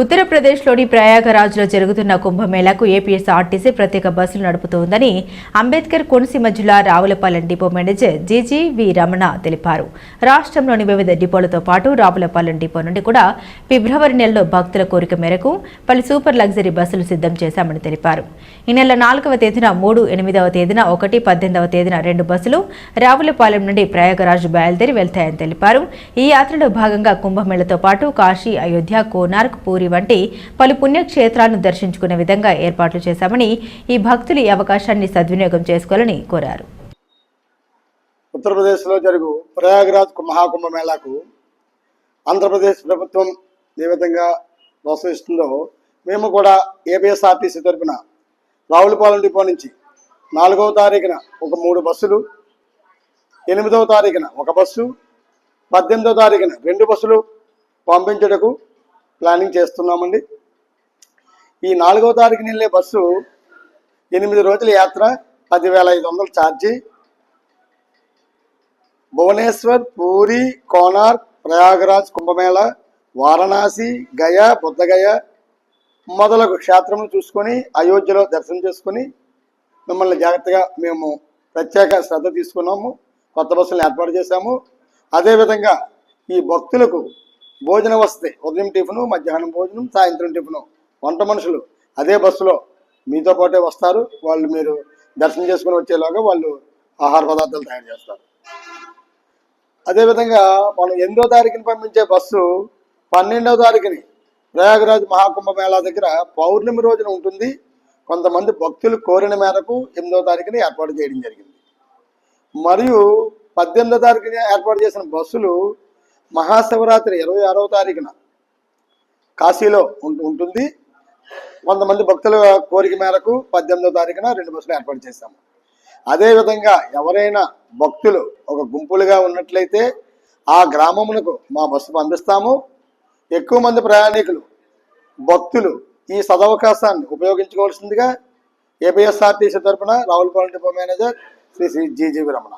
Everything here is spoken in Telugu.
ఉత్తరప్రదేశ్లోని ప్రయాగరాజ్లో జరుగుతున్న కుంభమేళాకు ఏపీఎస్ఆర్టీసీ ప్రత్యేక బస్సులు నడుపుతోందని అంబేద్కర్ కోనసీమ జిల్లా Ravulapalem depot manager GG V Ramana తెలిపారు. రాష్ట్రంలోని వివిధ డిపోలతో పాటు రావులపాలెం డిపో నుండి కూడా ఫిబ్రవరి నెలలో భక్తుల కోరిక మేరకు పలు సూపర్ లగ్జరీ బస్సులు సిద్ధం చేశామని తెలిపారు. ఈ నెల నాలుగవ తేదీన మూడు ఎనిమిదవ తేదీన ఒకటి పద్దెనిమిదవ తేదీన రెండు బస్సులు రావులపాలెం నుండి ప్రయాగరాజ్ బయలుదేరి వెళ్తాయని తెలిపారు. ఈ యాత్రలో భాగంగా కుంభమేళతో పాటు కాశీ అయోధ్య కోనార్క్ పూరి వంటి పలు పుణ్యక్షేత్రాలను దర్శించుకునే విధంగా ఏర్పాట్లు చేశామని ఈ భక్తులు ఈ అవకాశాన్ని సద్వినియోగం చేసుకోవాలని కోరారు. ఉత్తరప్రదేశ్లో జరుగు ప్రయాగరాజ్ మహాకుంభ మేళాకు ఆంధ్రప్రదేశ్ ప్రభుత్వం ఏ విధంగా ప్రోత్సహిస్తుందో మేము కూడా ఏపీఎస్ఆర్టీసీ తరఫున రావులపాలెం డిపో నుంచి నాలుగవ తారీఖున ఒక మూడు బస్సులు ఎనిమిదవ తారీఖున ఒక బస్సు పద్దెనిమిదవ తారీఖున రెండు బస్సులు పంపించుటకు ప్లానింగ్ చేస్తున్నామండి. ఈ నాలుగవ తారీఖున వెళ్ళే బస్సు ఎనిమిది రోజుల యాత్ర పదివేల ఐదు వందలు ఛార్జీ. భువనేశ్వర్ పూరి కోనార్క్ ప్రయాగరాజ్ కుంభమేళ వారణాసి గయా బుద్ధగయ మొదలగు క్షేత్రములు చూసుకొని అయోధ్యలో దర్శనం చేసుకొని మిమ్మల్ని జాగ్రత్తగా మేము ప్రత్యేక శ్రద్ధ తీసుకున్నాము. కొత్త బస్సులను ఏర్పాటు చేశాము. అదేవిధంగా ఈ భక్తులకు భోజన వసతి ఉదయం టిఫిను మధ్యాహ్నం భోజనం సాయంత్రం టిఫిను. వంట మనుషులు అదే బస్సులో మీతో పాటే వస్తారు. వాళ్ళు మీరు దర్శనం చేసుకుని వచ్చేలాగా వాళ్ళు ఆహార పదార్థాలు తయారు చేస్తారు. అదేవిధంగా మనం ఎనిమిదో తారీఖుని పంపించే బస్సు పన్నెండవ తారీఖుని ప్రయాగరాజ్ మహాకుంభ మేళా దగ్గర పౌర్ణమి రోజున ఉంటుంది. కొంతమంది భక్తులు కోరిన మేరకు ఎనిమిదో తారీఖుని ఏర్పాటు చేయడం జరిగింది. మరియు పద్దెనిమిదో తారీఖున ఏర్పాటు చేసిన బస్సులు మహాశివరాత్రి ఇరవై ఆరవ తారీఖున కాశీలో ఉంటు- ఉంటుంది. కొంతమంది భక్తుల కోరిక మేరకు పద్దెనిమిదో తారీఖున రెండు బస్సులు ఏర్పాటు చేశాము. అదేవిధంగా ఎవరైనా భక్తులు ఒక గుంపులుగా ఉన్నట్లయితే ఆ గ్రామమునకు మా బస్సు పంపిస్తాము. ఎక్కువ మంది ప్రయాణికులు భక్తులు ఈ సదవకాశాన్ని ఉపయోగించుకోవాల్సిందిగా ఏపీఎస్ఆర్టీసీ తరఫున Ravulapalem depot manager Shri Shri GGV Ramana